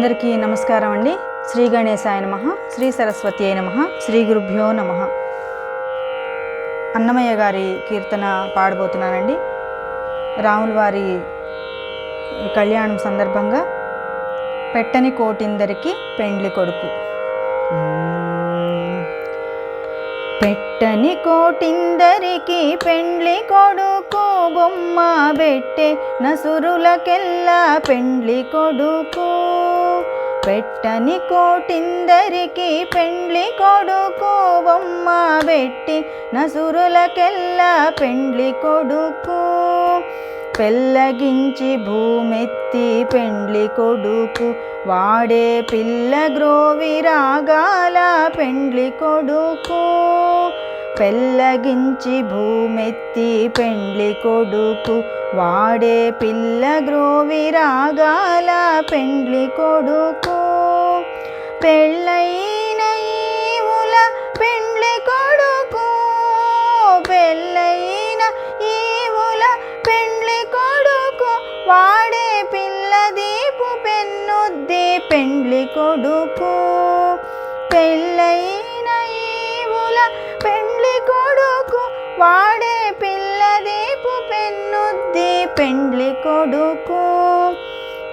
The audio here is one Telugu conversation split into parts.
అందరికీ నమస్కారం అండి. శ్రీ గణేశాయ నమ శ్రీ సరస్వతి అయి నమ శ్రీ గురుభ్యో నమ. అన్నమయ్య గారి కీర్తన పాడబోతున్నానండి. రాముల వారి కళ్యాణం సందర్భంగా పెట్టని కోటిందరికి పెండ్లి కొడుకు. పెట్టని కోటిందరికి పెండ్లి కొడుకు బొమ్మ బెట్టె నసురులకెల్లా పెండ్లి కొడుకు. పెట్టని కోటిందరికి పెండ్లి కొడుకు బొమ్మ పెట్టి నసురులకెల్లా పెండ్లి కొడుకు. పెళ్ళగించి భూమెత్తి పెండ్లి కొడుకు. వాడే పిల్ల గ్రోవి రాగాల పెండ్లి కొడుకు. పెళ్ళగించి భూమెత్తి పెండ్లి కొడుకు. వాడే పిల్ల గ్రోవి రాగాల పెండ్లి కొడుకు. పెళ్ళైన ఈవుల పెండ్లి కొడుకు. పెళ్ళైన ఈవుల పెండ్లి కొడుకు. వాడే పిల్ల దీపు పెన్నుద్ది పెండ్లి కొడుకు. పెళ్ళైన ఈవుల పెండ్లి కొడుకు. వాడే పిల్ల దీపు పెన్నుద్ది పెండ్లి కొడుకు.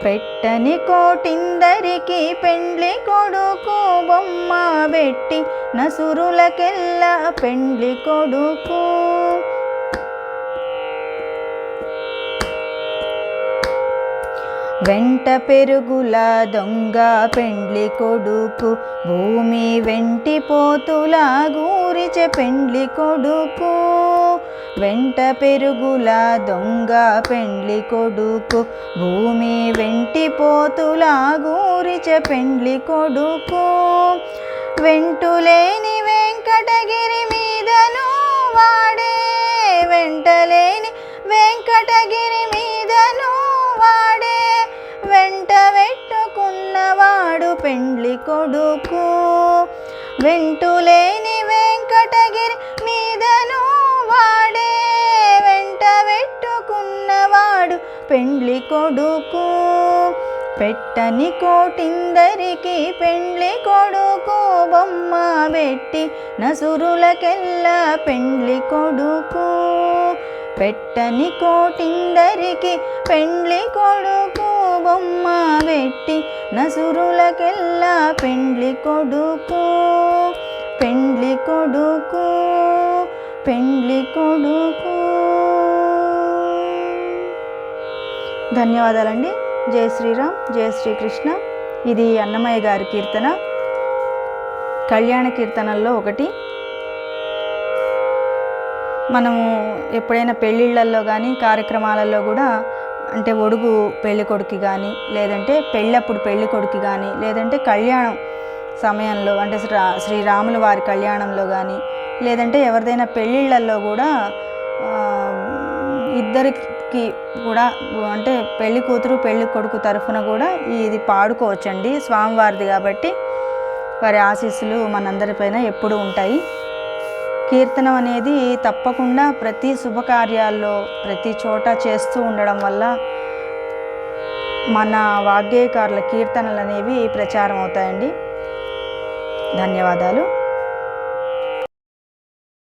పెట్టని కోటిందరికి పెండ్లి కొడుకు బొమ్మ పెట్టి నసురులకెల్లా పెండ్లి కొడుకు వెంట పెరుగుల దొంగ పెండ్లి కొడుకు భూమి వెంటి పోతుల గూరిచ పెండ్లి కొడుకు. వెంట పెరుగుల దొంగ పెండ్లి కొడుకు భూమి వెంటి పోతుల గూరిచ పెండ్లి కొడుకు. వెంటులేని వెంకటగిరి మీదను వాడే వెంటలేని వెంకటగిరి కొడుకు. వెంటులేని వెంకటగిరి మీదను వాడే వెంట పెట్టుకున్నవాడు పెండ్లి కొడుకు. పెట్టని కోటిందరికి పెండ్లి కొడుకు. బొమ్మ పెట్టి నసురులకెల్లా పెండ్లి కొడుకు. పెట్టని కోటిందరికి పెండ్లి కొడుకు. బొమ్మ పెట్టి నసురులకెల్లా పెండ్లి కొడుకు పెండ్లి కొడుకు పెండ్లి కొడుకు. ధన్యవాదాలండి. జై శ్రీరామ్ జై శ్రీకృష్ణ. ఇది అన్నమయ్య గారి కీర్తన. కళ్యాణ కీర్తనల్లో ఒకటి. మనము ఎప్పుడైనా పెళ్ళిళ్ళల్లో కానీ కార్యక్రమాలలో కూడా అంటే ఒడుగు పెళ్ళి కొడుకు కానీ లేదంటే పెళ్ళప్పుడు పెళ్ళి కొడుకు కానీ లేదంటే కళ్యాణం సమయంలో అంటే శ్రీ శ్రీరాములు వారి కళ్యాణంలో కానీ లేదంటే ఎవరిదైనా పెళ్ళిళ్ళల్లో కూడా ఇద్దరికి కూడా అంటే పెళ్ళి కూతురు పెళ్ళి కొడుకు తరఫున కూడా ఇది పాడుకోవచ్చండి. స్వామివారిది కాబట్టి వారి ఆశీస్సులు మనందరిపైన ఎప్పుడూ ఉంటాయి. కీర్తనం అనేది తప్పకుండా ప్రతి శుభకార్యాల్లో ప్రతి చోట చేస్తూ ఉండడం వల్ల మన వాగ్గేయకారుల కీర్తనలు అనేవి ప్రచారం అవుతాయండి. ధన్యవాదాలు.